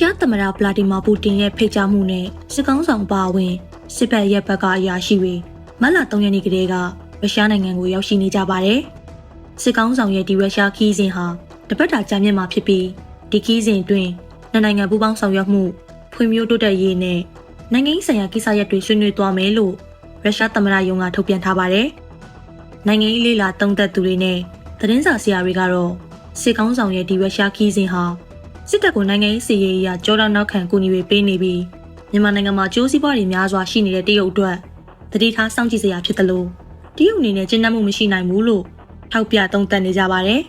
ရှားသမ္မတဗလာဒီမာပူတင်ရဲ့ဖိတ်ကြားမှုနဲ့စစ်ကောင်းဆောင်ပါဝင်စစ်ဘက်ရဲ့ဘက်ကအရာရှိတွေမတ်လ3ရက်နေ့ကတည်းကရုရှားနိုင်ငံကိုရောက်ရှိနေကြပါတယ်။စစ်ကောင်းဆောင်ရဲ့ဒီရုရှားခီးစဉ်ဟာတပတ်တာကြာမြင့်မှာဖြစ်ပြီးဒီခီးစဉ်အတွင်းနှစ်နိုင်ငံပူးပေါင်းဆောင်ရွက်မှုဖွံ့ဖြိုးတိုးတက်ရေးနဲ့နိုင်ငံရေးဆိုင်ရာကိစ္စရပ်တွေဆွေးနွေးသွားမယ်လို့ရုရှားသမ္မတရုံးကထုတ်ပြန်ထားပါတယ်။နိုင်ငံရေးလေးလာတုံးသက်သူတွေနဲ့သတင်းစာဆရာတွေကတော့စစ်ကောင်းဆောင်ရဲ့ဒီရုရှားခီးစဉ်ဟာ စစ်တပ်ကိုနိုင်ငံရေးစီရေးအရကြောတော့နောက်ခံကူညီပေးနေပြီးမြန်မာနိုင်ငံမှာကျိုးစည်းပွားတွေများစွာရှိနေတဲ့တရုတ်အတွက်တတိထားစောင့်ကြည့်စရာဖြစ်တယ်လို့တရုတ်အနေနဲ့ကျဉ်းနှံ့မှုမရှိနိုင်ဘူးလို့ထောက်ပြသုံးသပ်နေကြပါတယ်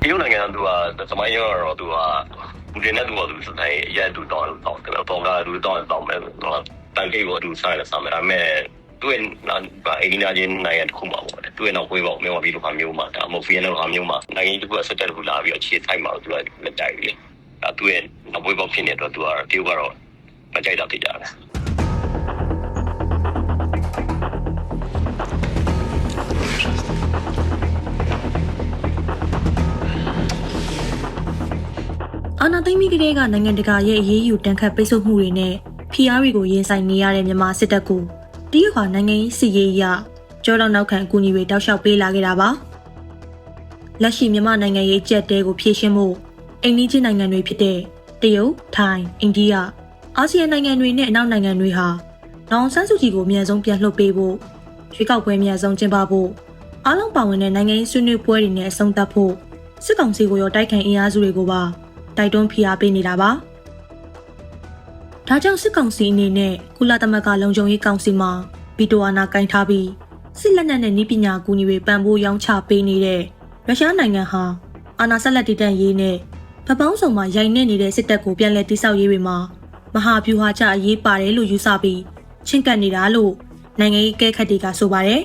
တရုတ်နိုင်ငံကသူကသမိုင်းရောတော့သူကဘူတင်နဲ့သူကသူစတိုင်းအရက်သူတောင်းတောင်းတယ်တော့ကသူတောင်းတောင်းမယ်တော့တန်ကိတ်ကိုသူဆိုင်လာစမ်းမယ်ဒါပေမဲ့ သူ့ရဲ့အိန္ဒိယချင်းနိုင်ငံတစ်ခုမှာပေါ့သူ့ရဲ့နောက်ဝေးပေါ့မြန်မာပြည်လိုဟာမျိုးမှာဒါမို့ဖီယန်လိုဟာမျိုးမှာနိုင်ငံတစ်ခုကစက်တက်တစ်ခုလာပြီးအခြေဆိုင်မှာသူကလက်တိုက်ပြီဒါသူ့ရဲ့နောက်ဝေးပေါ့ဖြစ်နေတော့သူကတရုတ်ကတော့မကြိုက်တာဖြစ်ကြတယ်အာဏာသိမ်းပြီးကတည်းကနိုင်ငံတကာရဲ့အရေးယူတန်ခတ်ပိတ်ဆို့မှုတွေနဲ့ဖိအားတွေကိုရင်ဆိုင်နေရတဲ့မြန်မာစစ်တပ်ကို တရုတ်ဟာနိုင်ငံရေးစီရေးအရကြောတော့နောက်ခံအကူအညီတွေတောက်လျှောက်ပေးလာခဲ့တာပါလက်ရှိမြန်မာနိုင်ငံရေးကြက်တဲကိုဖြည့်ရှင်းဖို့အိန္ဒိချင်းနိုင်ငံတွေဖြစ်တဲ့တရုတ်၊ထိုင်း၊အိန္ဒိယအာဆီယံနိုင်ငံတွေနဲ့အနောက်နိုင်ငံတွေဟာနောင်ဆန်းစုကြည်ကိုအမြန်ဆုံးပြန်လှုပ်ပေးဖို့ရွေးကောက်ပွဲအမြန်ဆုံးကျင်းပဖို့အားလုံးပါဝင်တဲ့နိုင်ငံရေးဆွေးနွေးပွဲတွေနဲ့အဆုံးသတ်ဖို့စစ်ကောင်စီကိုရောတိုက်ခိုက်အင်အားစုတွေကိုပါတိုက်တွန်းဖိအားပေးနေတာပါ။ ဒါကြောင့်စစ်ကောင်စီအနေနဲ့ကုလသမဂ္ဂလုံခြုံရေးကောင်စီမှာဗီတိုအာဏာကင်ထားပြီးစစ်လက်နက်နဲ့နည်းပညာကူညီတွေပံ့ပိုးရောင်းချပေးနေတဲ့ရုရှားနိုင်ငံဟာအာဏာဆက်လက်တည်တံ့ရေးနဲ့ဗပောင်းဆောင်မှာရိုက်နှက်နေတဲ့စစ်တပ်ကိုပြန်လည်တိစောက်ရေးတွေမှာမဟာဗျူဟာကျအရေးပါတယ်လို့ယူဆပြီးချင်းကပ်နေတာလို့နိုင်ငံရေးကဲခတ်တွေကဆိုပါတယ်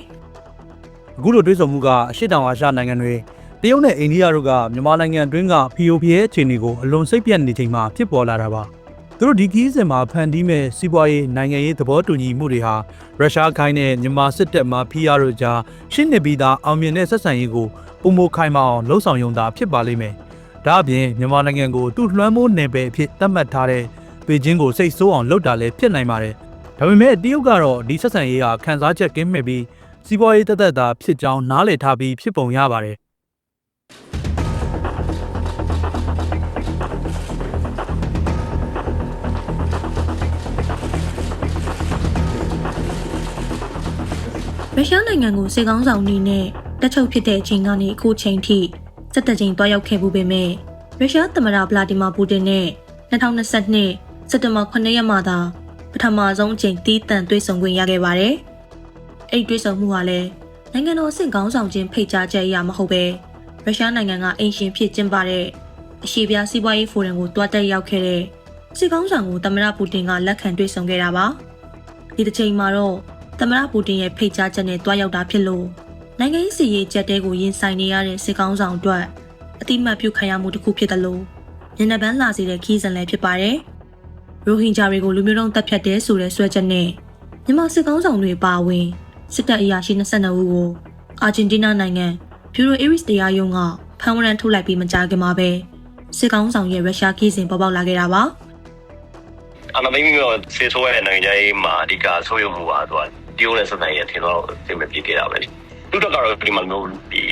အခုလိုတွေးဆမှုကအရှေ့တောင်အာရှနိုင်ငံတွေတရုတ်နဲ့အိန္ဒိယတို့ကမြန်မာနိုင်ငံအတွင်းက POP ရဲ့အခြေအနေကိုအလွန်စိတ်ပြတ်နေချိန်မှာဖြစ်ပေါ်လာတာပါ သူတို့ဒီခီးစဉ်မှာဖန်တီးမဲ့စီးပွားရေးနိုင်ငံရေးသဘောတူညီမှုတွေဟာရုရှားခိုင်းတဲ့မြန်မာစစ်တပ်မှ PR တို့ကြားရှင်းနေပြီးသားအောင်မြင်တဲ့ဆက်ဆံရေးကိုပုံမခိုင်မအောင်လှုံ့ဆော်ရုံသာဖြစ်ပါလိမ့်မယ်ဒါအပြင်မြန်မာနိုင်ငံကိုသူ့လွှမ်းမိုးနယ်ပယ်အဖြစ်သတ်မှတ်ထားတဲ့ပေကျင်းကိုစိတ်ဆိုးအောင်လုပ်တာလည်းဖြစ်နိုင်ပါတယ်ဒါပေမဲ့တရုတ်ကတော့ဒီဆက်ဆံရေးဟာခန်းစားချက်ကင်းမဲ့ပြီးစီးပွားရေးတက်တက်တာဖြစ်ကြောင်းနားလည်ထားပြီးဖြစ်ပုံရပါတယ် ရုရှားနိုင်ငံကိုစေကောင်းဆောင်နေနဲ့တက်ချုပ်ဖြစ်တဲ့အချိန်ကနေအခုချိန်ထိစစ်တပ်ချင်းတွားရောက်ခဲ့မှုပေမဲ့ရုရှားသမ္မတဗလာဒီမာပူတင်နဲ့2022စက်တင်ဘာ9ရက်မှာသာပထမဆုံးအချိန်တီးတန့်တွေ့ဆုံခွင့်ရခဲ့ပါတယ်။အဲ့ဒီတွေ့ဆုံမှုဟာလည်းနိုင်ငံတော်အဆင့်ခေါင်းဆောင်ချင်းဖိတ်ကြားချက်အရမဟုတ်ပဲရုရှားနိုင်ငံကအင်ရှင်ဖြစ်ကျင်းပတဲ့အရှိပြားစီးပွားရေးဖိုရမ်ကိုတွားတက်ရောက်ခဲ့တဲ့စစ်ကောင်းဆောင်ကိုသမ္မတပူတင်ကလက်ခံတွေ့ဆုံခဲ့တာပါ။ဒီတစ်ချိန်မှာတော့ သမ္မတပူတင်ရဲ့ဖိတ်ကြားချက်နဲ့တွားရောက်တာဖြစ်လို့နိုင်ငံရေးစီရေးကြက်တဲကိုရင်ဆိုင်နေရတဲ့စစ်ကောင်းဆောင်အတွက်အတိမတ်ပြုခံရမှုတစ်ခုဖြစ်တယ်လို့ညနေပန်းလာစေတဲ့ခီးစဉ်လည်းဖြစ်ပါတယ်။ရိုဟင်ဂျာတွေကိုလူမျိုးတုံးတပ်ဖြတ်တဲ့ဆိုတဲ့ဆွဲချက်နဲ့မြန်မာစစ်ကောင်းဆောင်တွေပါဝင်စစ်တပ်အရာရှိ22ဦးကိုအာဂျင်တီးနားနိုင်ငံဘျူရိုအေရစ်တရားရုံးကဖမ်းဝရမ်းထုတ်လိုက်ပြီးမကြာခင်မှာပဲစစ်ကောင်းဆောင်ရဲ့ရုရှားခီးစဉ်ပေါ်ပေါက်လာခဲ့တာပါ။အမှန်တကယ်တော့ဆေးဆိုးရတဲ့နိုင်ငံရေးမှာအဓိကဆိုးရုံမှုပါသူက တရုတ်နဲ့စတဲ့ရထင်တော့သိမပြေခဲ့တာပဲသူတို့ကတော့ဒီမှာမျိုးဒီ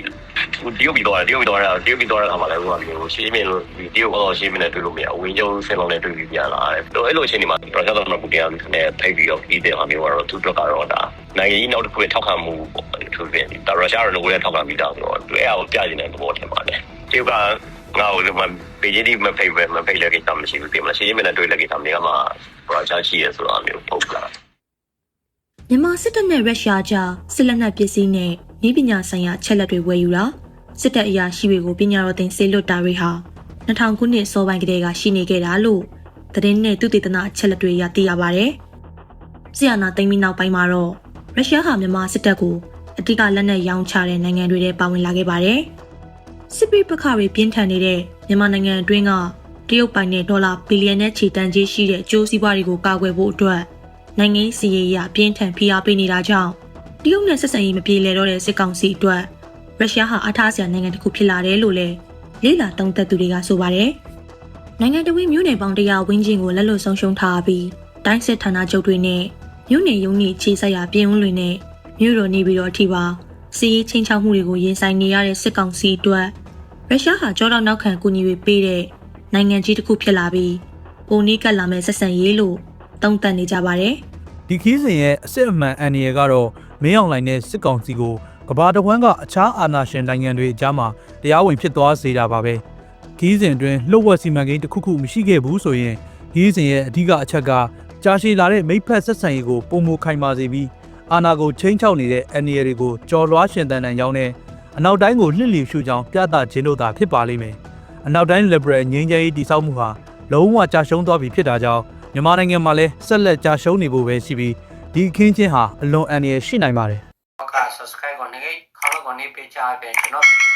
တရုတ်ပြီးတော့တရုတ်ပြီးတော့တရုတ်ပြီးတော့အခါမှာလည်းဟိုကမျိုးရှင်းမင်းလို့တရုတ်ကတော့ရှင်းမင်းနဲ့တွေ့လို့မရဝင်းကျုံဆင်းလုံးနဲ့တွေ့ပြီးပြန်လာတယ်တော့အဲ့လိုအချိန်ဒီမှာပရိုဂျက်တော့မပူတရားနဲ့ဖိတ်ပြီးတော့ပြီးတဲ့ဟာမျိုးကတော့သူတို့ကတော့ဒါနိုင်ငံရေးနောက်တစ်ခုထောက်ခံမှုသူပြင်ဒါရုရှားတို့လည်းထောက်ခံပြီးတော့ဆိုတော့သူအဲ့အကိုပြနေတဲ့သဘောထင်ပါတယ်တရုတ်ကငါ့ကိုဒီမှာပေကြီးဒီမဖိတ်ပဲမဖိတ်လည်းကိစ္စမရှိဘူးပြင်မရှင်းမင်းနဲ့တွေ့လည်းကိစ္စတွေကမှပရိုဂျက်ရှိရဆိုတာမျိုးပုံပြတာ မြန်မာစစ်တပ်နဲ့ရုရှားကြားစစ်လက်နက်ပစ္စည်းနဲ့ဤပညာဆိုင်ရာအချက်လက်တွေဝယ်ယူတာစစ်တပ်အရာရှိတွေကိုပညာတော်သင်ဆေးလွတ်တာတွေဟာ2000ခုနှစ်စောပိုင်းကတည်းကရှိနေခဲ့တာလို့သတင်းနဲ့သူတေသနာအချက်လက်တွေအရသိရပါတယ်။ဆီယနာသိမ်းပြီးနောက်ပိုင်းမှာတော့ရုရှားဟာမြန်မာစစ်တပ်ကိုအတိကလက်နက်ရောင်းချတဲ့နိုင်ငံတွေထဲပါဝင်လာခဲ့ပါတယ်။စစ်ပရိပခါတွေပြင်းထန်နေတဲ့မြန်မာနိုင်ငံအတွင်းကတရုတ်ပိုင်တဲ့ဒေါ်လာဘီလီယံနဲ့ချီတန်ကြေးရှိတဲ့အကျိုးစီးပွားတွေကိုကာကွယ်ဖို့အတွက် နိုင်ငံရေးစီရေးရပြင်းထန်ဖိအားပေးနေတာကြောင့်တရုတ်နဲ့ဆက်ဆံရေးမပြေလည်တော့တဲ့စစ်ကောင်စီအတွက်ရုရှားဟာအထားစရာနိုင်ငံတစ်ခုဖြစ်လာတယ်လို့လည်းလေ့လာသုံးသပ်သူတွေကဆိုပါတယ်နိုင်ငံတော်ဝင်မြို့နယ်ပေါင်း100ဝန်းကျင်ကိုလက်လွတ်ဆုံးရှုံးထားပြီးတိုင်းစစ်ဌာနချုပ်တွေနဲ့မြို့နယ်ရုံးကြီးခြေဆက်ရာပြည်ဦးတွေနဲ့မြို့တော်နေပြီးတော့အထိပါစီးရေးချင်းချောက်မှုတွေကိုရင်ဆိုင်နေရတဲ့စစ်ကောင်စီအတွက်ရုရှားဟာကြောတော့နောက်ခံကူညီပေးပေးတဲ့နိုင်ငံကြီးတစ်ခုဖြစ်လာပြီးပုံနီးကပ်လာမဲ့ဆက်ဆံရေးလို့ တုံ့တက်နေကြပါတယ်။ဒီခီးစဉ်ရဲ့အစစ်အမှန်အန်ရယ်ကတော့မင်းအောင်လှိုင်နဲ့စစ်ကောင်စီကိုကဘာတဝန်းကအခြားအာဏာရှင်နိုင်ငံတွေအကြားမှာတရားဝင်ဖြစ်သွားစေတာပါပဲခီးစဉ်အတွင်းလှုပ်ဝက်စီမံကိန်းတစ်ခုခုမရှိခဲ့ဘူးဆိုရင်ခီးစဉ်ရဲ့အဓိကအချက်ကကြာရှည်လာတဲ့မိဖက်ဆက်ဆံရေးကိုပုံမခိုင်မာစေပြီးအာဏာကိုချင်းချောက်နေတဲ့အန်ရယ်တွေကိုကြော်လွှားရှင်တန်တန်ရောက်တဲ့အနောက်တိုင်းကိုလှစ်လီရှုချောင်းပြသခြင်းတို့သာဖြစ်ပါလိမ့်မယ်အနောက်တိုင်း liberal ငြိမ်းချမ်းရေးတည်ဆောက်မှုဟာလုံးဝကြာရှုံးသွားပြီဖြစ်တာကြောင့် မြန်မာနိုင်ငံမှာလည်းဆက်လက်ကြာရှုံးနေဖို့ပဲရှိပြီးဒီအခင်းချင်းဟာအလွန်အန္တရာယ်ရှိနိုင်ပါတယ်က subscribe ကိုနေခေါင်းကိုနေပေးချပေးကျွန်တော်ဗီဒီယို